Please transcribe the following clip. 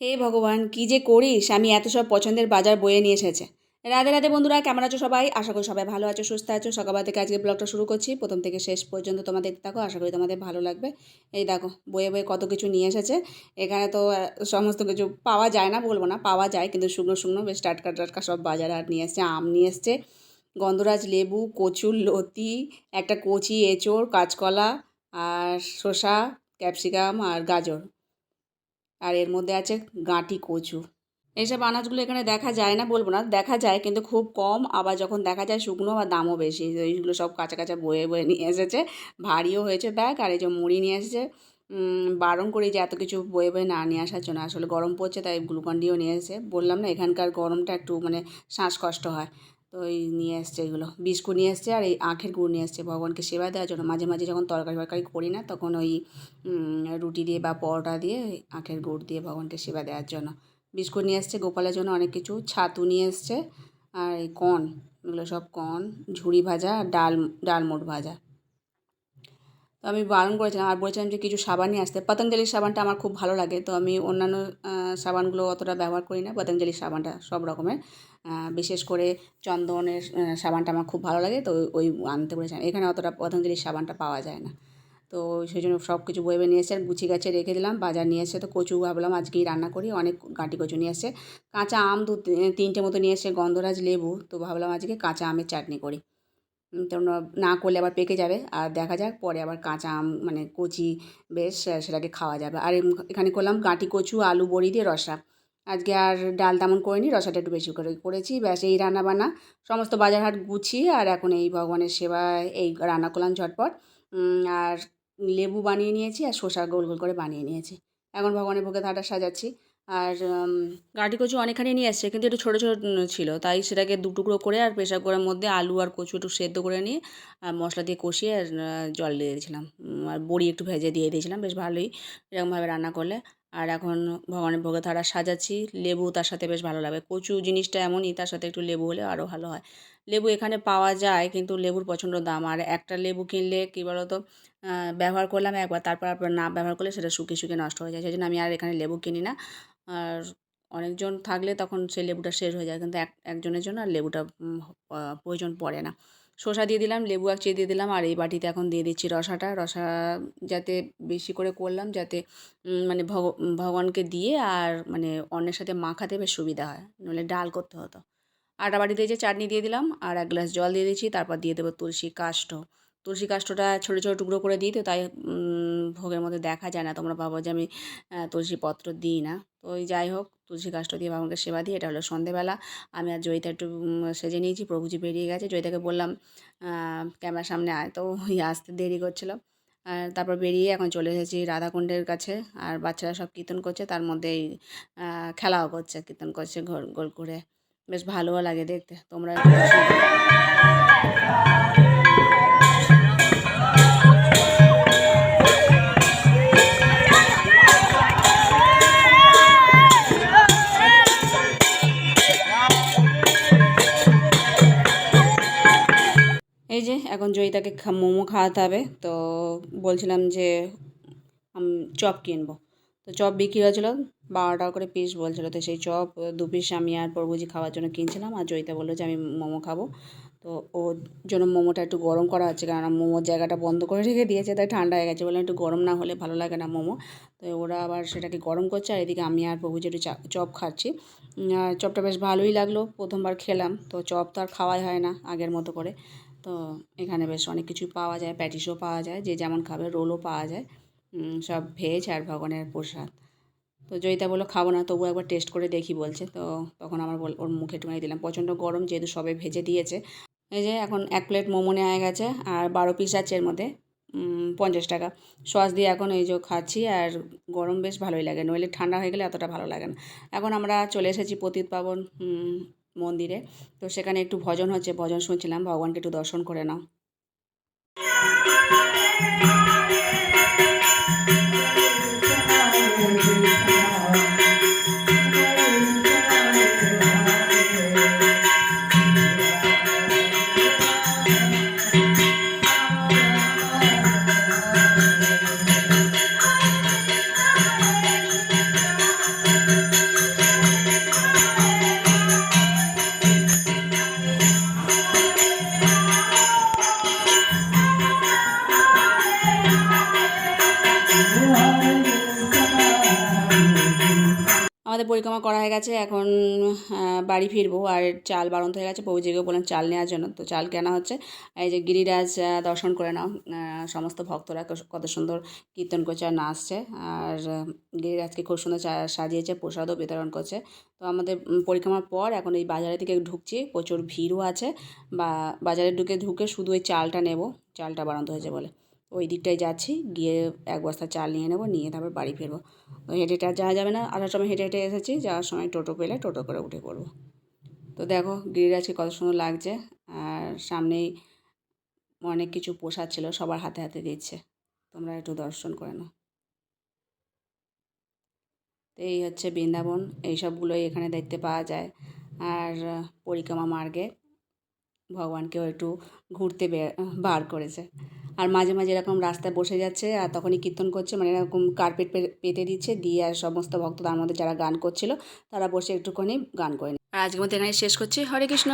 হে ভগবান, কি যে করিস? আমি এত সব পছন্দের বাজার বয়ে নিয়ে এসেছে। রাধে রাধে বন্ধুরা, কেমন আছো সবাই? আশা করি সবাই ভালো আছো, সুস্থ আছো। সকালবেলা থেকে আজকে ব্লগটা শুরু করছি। প্রথম থেকে শেষ পর্যন্ত তোমাদের থাকো। আশা করি তোমাদের ভালো লাগবে। এই দেখো, বয়ে বয়ে কত কিছু নিয়ে এসেছে। এখানে তো সমস্ত কিছু পাওয়া যায় না, বলব না, পাওয়া যায়। কিন্তু শুকনো শুকনো বেশ টাটকা টাটকা সব বাজার আর নিয়ে এসছে, আম নিয়ে এসছে। গন্ধরাজ লেবু, কচুর লতি, একটা কচি এঁচোড়, কাঁচকলা, আর শসা, ক্যাপসিকাম আর গাজর। আর এর মধ্যে আছে গাঁটি কচু। এইসব আনাজগুলো এখানে দেখা যায় না, বলব না, দেখা যায় কিন্তু খুব কম। আবার যখন দেখা যায় শুকনো বা দামও বেশি। এইগুলো সব কাঁচা কাঁচা বয়ে বয়ে নিয়ে এসেছে, ভারীও হয়েছে ব্যাগ আর এই যে মুড়ি নিয়ে এসেছে। বারণ করি যে এত কিছু বয়ে বয়ে না নিয়ে আসার জন্য। আসলে গরম পড়ছে তাই গ্লুকন ডিও নিয়ে এসেছে। বললাম না এখানকার গরমটা একটু মানে শ্বাসকষ্ট হয়। তো এই নিয়ে এসছে এগুলো। বিস্কুট নিয়ে এসছে আর এই আখের গুড় নিয়ে এসছে। ভগবানকে সেবা দেওয়ার জন্য মাঝে মাঝে যখন তরকারি ফরকারি করি না, তখন ওই রুটি দিয়ে বা পরোটা দিয়ে আখের গুড় দিয়ে ভগবানকে সেবা দেওয়ার জন্য। বিস্কুট নিয়ে এসছে গোপালের জন্য অনেক কিছু। ছাতু নিয়ে এসছে আর এই কন এগুলো সব কন ঝুড়ি ভাজা আর ডাল, ডালমোট ভাজা। তো আমি বারণ করেছিলাম আর বলেছিলাম যে কিছু সাবান নিয়ে আসতে। পতঞ্জলির সাবানটা আমার খুব ভালো লাগে, তো আমি অন্যান্য সাবানগুলো অতটা ব্যবহার করি না। পতঞ্জলির সাবানটা সব রকমের বিশেষ করে চন্দনের সাবানটা আমার খুব ভালো লাগে, তো ওই আনতে বলেছিলাম। এখানে অতটা পতঞ্জলির সাবানটা পাওয়া যায় না। তো সেই জন্য সব কিছু বয়ে নিয়ে এসে আর গুছিয়ে গাছে রেখে দিলাম, বাজার নিয়ে এসে তো কচু ভাবলাম আজকেই রান্না করি, অনেক গাঁটি কচু নিয়ে এসে। কাঁচা আম দু, তিনটে মতো নিয়ে এসে গন্ধরাজ লেবু, তো ভাবলাম আজকে কাঁচা আমের চাটনি করি। তো না করলে আবার পেকে যাবে। আর দেখা যাক পরে আবার কাঁচা আম মানে কচি বেশ সেটাকে খাওয়া যাবে। আর এখানে করলাম গাঁটি কচু, আলু, বড়ি দিয়ে রসা। আজকে আর ডাল তেমন করিনি, রসাটা একটু বেশি করে করেছি। ব্যাস, এই রান্না বান্না সমস্ত বাজার হাট গুছিয়ে আর এখন এই ভগবানের সেবায় এই রান্না করলাম ঝটপট। আর লেবু বানিয়ে নিয়েছি আর শসা গোল গোল করে বানিয়ে নিয়েছি। এখন ভগবানের ভোগে থাটা সাজাচ্ছি। আর গাঁটি কচু অনেকখানি নিয়ে এসছে, কিন্তু একটু ছোটো ছোটো ছিল। তাই সেটাকে দু টুকরো করে আর প্রেশার কুকারের মধ্যে আলু আর কচু একটু সেদ্ধ করে নিয়ে, আর মশলা দিয়ে কষিয়ে আর জল দিয়ে দিয়েছিলাম। আর বড়ি একটু ভেজে দিয়ে দিয়েছিলাম, বেশ ভালোই এরকমভাবে রান্না করলে। আর এখন ভগবানের ভোগে থালা সাজাচ্ছি, লেবু তার সাথে বেশ ভালো লাগবে কচু জিনিসটা এমনই, তার সাথে একটু লেবু হলে আরও ভালো হয়। লেবু এখানে পাওয়া যায়, কিন্তু লেবুর প্রচণ্ড দাম। আর একটা লেবু কিনলে, কী বলতো ব্যবহার করলাম একবার, তারপর আপনার না ব্যবহার করলে সেটা শুকিয়ে শুকিয়ে নষ্ট হয়ে যায়। সেই জন্য আমি আর এখানে লেবু কিনি না। আর অনেকজন থাকলে তখন সেই লেবুটা শেষ হয়ে যায়। কিন্তু এক, একজনের জন্য আর লেবুটা প্রয়োজন পড়ে না। শসা দিয়ে দিলাম, লেবু এক চিড়ে দিয়ে দিলাম, আর এই বাটিতে এখন দিয়ে দিচ্ছি রসাটা। রসা যাতে বেশি করে করলাম, যাতে মানে ভগ, ভগবানকে দিয়ে আর মানে অন্যের সাথে মাখাতে বেশ সুবিধা হয়। নইলে ডাল করতে হতো। আটা বাটিতে যে চাটনি দিয়ে দিলাম, আর এক গ্লাস জল দিয়ে দিচ্ছি। তারপর দিয়ে দেবো তুলসী কাষ্ঠ তুলসী কাষ্ঠটা ছোটো ছোটো টুকরো করে দিই তো তাই ভোগের মধ্যে দেখা যায় না। তোমরা ভাবো যে আমি তুলসী পত্র দিই না। তো ওই যাই হোক তুলসী কাষ্ঠ দিয়ে বাবাকে সেবা দিই এটা হলো সন্ধেবেলা। আমি আর জয়িতা একটু সেজে নিয়েছি প্রভুজি বেরিয়ে গেছে। জয়িতাকে বললাম ক্যামেরার সামনে আয়। তো ওই আসতে দেরি করছিল। আর তারপর বেরিয়ে এখন চলে এসেছি রাধাকুণ্ডের কাছে। আর বাচ্চারা সব কীর্তন করছে তার মধ্যেই আহ, খেলাও করছে কীর্তন করছে গোল গোল করে। বেশ ভালোও লাগে দেখতে। তোমরা যে এখন জয়িতাকে মোমো খাওয়াতে হবে, তো বলছিলাম যে চপ কিনবো। তো চপ বিক্রি হয়েছিল, বারো টাকা করে পিস বলছিল। তো সেই চপ, দু পিস আমি আর পরবুজি খাওয়ার জন্য কিনছিলাম, আর জয়িতা বলল যে আমি মোমো খাব। তো ওর জন্য মোমোটা একটু গরম করা হচ্ছে কারণ মোমোর জায়গাটা বন্ধ করে রেখে দিয়েছে, তাই ঠান্ডা হয়ে গেছে। বললাম একটু গরম না হলে ভালো লাগে না মোমো। তো ওরা আবার সেটাকে গরম করছে, আর এদিকে আমি আর প্রভুজি একটু চপ খাচ্ছি। চপটা বেশ ভালোই লাগল, প্রথমবার খেলাম। তো চপ তো আর খাওয়াই হয় না আগের মতো করে। তো এখানে বেশ অনেক কিছুই পাওয়া যায় প্যাটিসও পাওয়া যায়, যে যেমন খাবে রোলও পাওয়া যায়। সব ভেজ আর ভগবানের প্রসাদ। তো জয়িতা বলল, খাব না তবু একবার টেস্ট করে দেখি, বলছে। তো তখন আমার বল, ওর মুখে একটুখানি দিলাম। প্রচণ্ড গরম, যেহেতু সবে ভেজে দিয়েছে। এই যে এখন এক প্লেট মোমো নেওয়া গেছে, আর বারো পিস আছে এর মধ্যে। পঞ্চাশ টাকা। সস দিয়ে এখন এই যে খাচ্ছি, আর গরম বেশ ভালোই লাগে। নইলে ঠান্ডা হয়ে গেলে এতটা ভালো লাগে না। এখন আমরা চলে এসেছি পতিত পাবন মন্দিরে। তো সেখানে একটু ভজন হচ্ছে ভজন শুনছিলাম ভগবানকে একটু দর্শন করে নাও। আমাদের পরিক্রমা করা হয়ে গেছে, এখন বাড়ি ফিরবো। আর চাল বারন্ত হয়ে গেছে পৌজিকে বললাম চাল নেওয়ার জন্য। তো চাল কেনা হচ্ছে। এই যে গিরিরাজ দর্শন করে নাও। সমস্ত ভক্তরা কত- সুন্দর কীর্তন করছে আর নাচছে। আর গিরিরাজকে খুব সুন্দর সাজিয়েছে, প্রসাদও বিতরণ করছে। তো আমাদের পরিক্রমার পর এখন এই বাজারের দিকে ঢুকছি। প্রচুর ভিড়ও আছে। বা, বাজারে ঢুকে ঢুকে শুধু ওই চালটা নেব। চালটা বারন্ত হয়েছে বলে। ওই দিকটায় যাচ্ছি, গিয়ে এক বস্তা চাল নিয়ে নেব, নিয়ে তারপর বাড়ি ফিরবো। ওই হেঁটে হেঁটে যাওয়া যাবে না। আসার সময় হেঁটে হেঁটে এসেছি, যাওয়ার সময় টোটো পেলে টোটো করে উঠে পড়ব। তো দেখো, গিরিরাজকে কত সুন্দর লাগছে। আর সামনেই অনেক কিছু প্রসাদ ছিল, সবার হাতে হাতে দিচ্ছে। তোমরা একটু দর্শন করে নাও। তো এই হচ্ছে বৃন্দাবন এইসবগুলোই এখানে দেখতে পাওয়া যায়। আর পরিক্রমা মার্গে ভগবানকেও একটু ঘুরতে বার করেছে। আর মাঝে মাঝে এরকম রাস্তায় বসে যাচ্ছে আর তখনই কীর্তন করছে মানে এরকম কার্পেট পেতে দিচ্ছে, দিয়ে আর সমস্ত ভক্ত তার মধ্যে যারা গান করছিল, তারা বসে একটুখানি গান করে। আর আজকের মধ্যে এখানে শেষ করছি হরে কৃষ্ণ